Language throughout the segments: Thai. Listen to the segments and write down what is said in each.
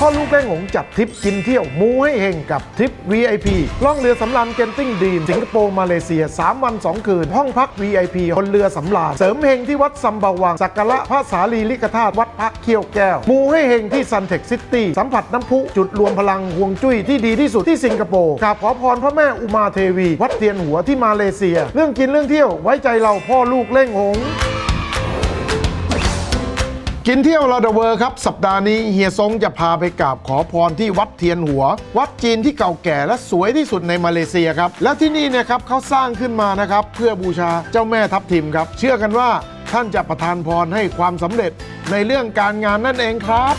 พ่อลูกเล่งหงจัดทริปกินเที่ยวมูให้เฮงกับทริป VIP ล่องเรือสำราญเกนติ้งดีนสิงคโปร์มาเลเซีย 3 วัน 2 คืน ห้องพัก VIP บนเรือสำราญเสริมเฮงที่วัดซัมบาวัง สักการะพระสารีริกธาตุวัดพระเขี้ยวแก้ว มูให้เฮงที่ซันเทคซิตี้สัมผัสน้ำพุจุดรวมพลังห่วงจุ้ยที่ดีที่สุดที่สิงคโปร์กราบขอพรพระแม่อุมาเทวี วัดเทียนหัวที่มาเลเซีย เรื่องกินเรื่องเที่ยวไว้ใจเราพ่อลูกเล่งหง กินเที่ยวลาดเวอร์ครับ สัปดาห์นี้เฮียซงจะพาไปกราบขอพรที่วัดเทียนหัว วัดจีนที่เก่าแก่และสวยที่สุดในมาเลเซียครับ และที่นี่เนะครับเขาสร้างขึ้นมานะครับ เพื่อบูชาเจ้าแม่ทับทิมครับ เชื่อกันว่าท่านจะประทานพรให้ความสำเร็จในเรื่องการงานนั่นเองครับ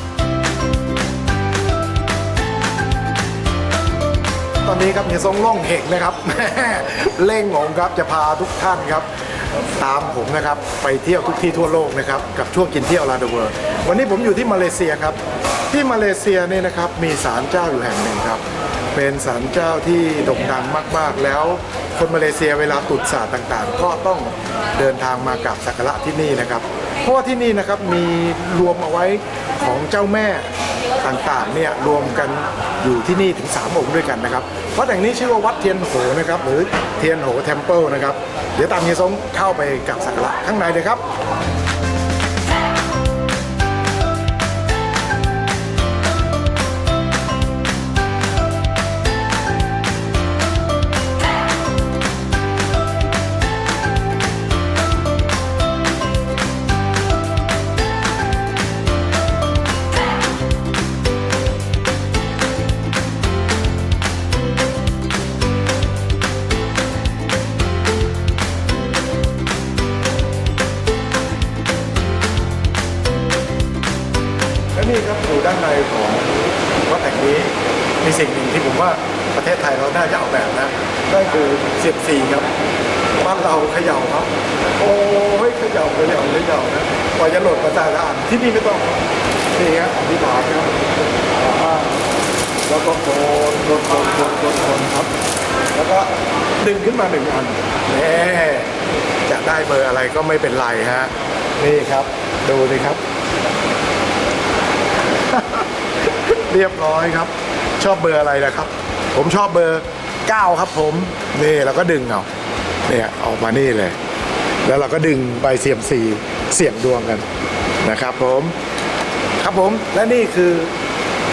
ตอนนี้ครับเฮียซงล่องเหกนะครับ เล่งหงครับจะพาทุกท่านครับ ตามผมนะครับไปเที่ยวทุกที่ทั่วโลกนะครับกับช่วงกินเที่ยวลาเดเวอร์วันนี้ผมอยู่ที่มาเลเซียครับที่มาเลเซียเนี่ยนะครับมีศาลเจ้าอยู่แห่งหนึ่งครับ เป็นศาลเจ้าที่โด่งดังมากๆ แล้วคนมาเลเซียเวลาตรุษศาสตร์ต่างๆ ก็ต้องเดินทางมากราบสักการะที่นี่นะครับ เพราะว่าที่นี่นะครับมีรวมเอาไว้ของเจ้าแม่ ต่างๆเนี่ยรวมกันอยู่ที่นี่ถึง 3 องค์ด้วยกันนะครับวัดแห่งนี้ชื่อว่าวัดเทียนโหนะครับหรือเทียนโหเทมเพิลนะครับเดี๋ยวตามเฮียซงเข้าไปกับสักการะข้างในเลยครับ นี่ครับอยู่ด้านในของวัดแห่งนี้มีสิ่งหนึ่งที่ผมว่าประเทศไทยเราน่าจะเอาแบบนะนั่นคือเสียบซีครับบ้านเราเขย่าครับ โอ้ยเขย่าเขย่าเขย่านะกว่าจะโหลดมาจากอ่านที่นี่ไม่ต้องนี่ครับอธิษฐานครับแล้วก็โกนโกนโกนโกนโกนโกนครับ แล้วก็ดึงขึ้นมาหนึ่งอันแน่จะได้เบอร์อะไรก็ไม่เป็นไรฮะนี่ครับ ดูสิครับ เรียบร้อยครับ ชอบเบอร์อะไรนะครับ ผมชอบเบอร์ 9 ครับผมนี่เราก็ดึงเอาเนี่ยออกมานี่เลย แล้วเราก็ดึงใบเสียมสีเสี่ยงดวงกันนะครับ ผมครับผมและนี่คือ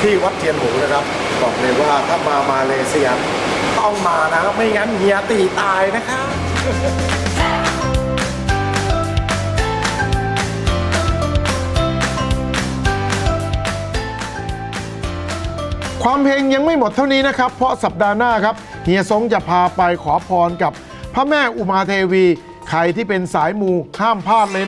ที่วัดเทียนหูนะครับ บอกเลยว่าถ้ามามาเลเซียต้องมานะไม่งั้นเฮียตีตายนะครับ ความเพลงยังไม่หมดเท่านี้นะครับ เพราะสัปดาห์หน้าครับเฮียซงจะพาไปขอพรกับพระแม่อุมาเทวี ใครที่เป็นสายมูห้ามพลาดเลย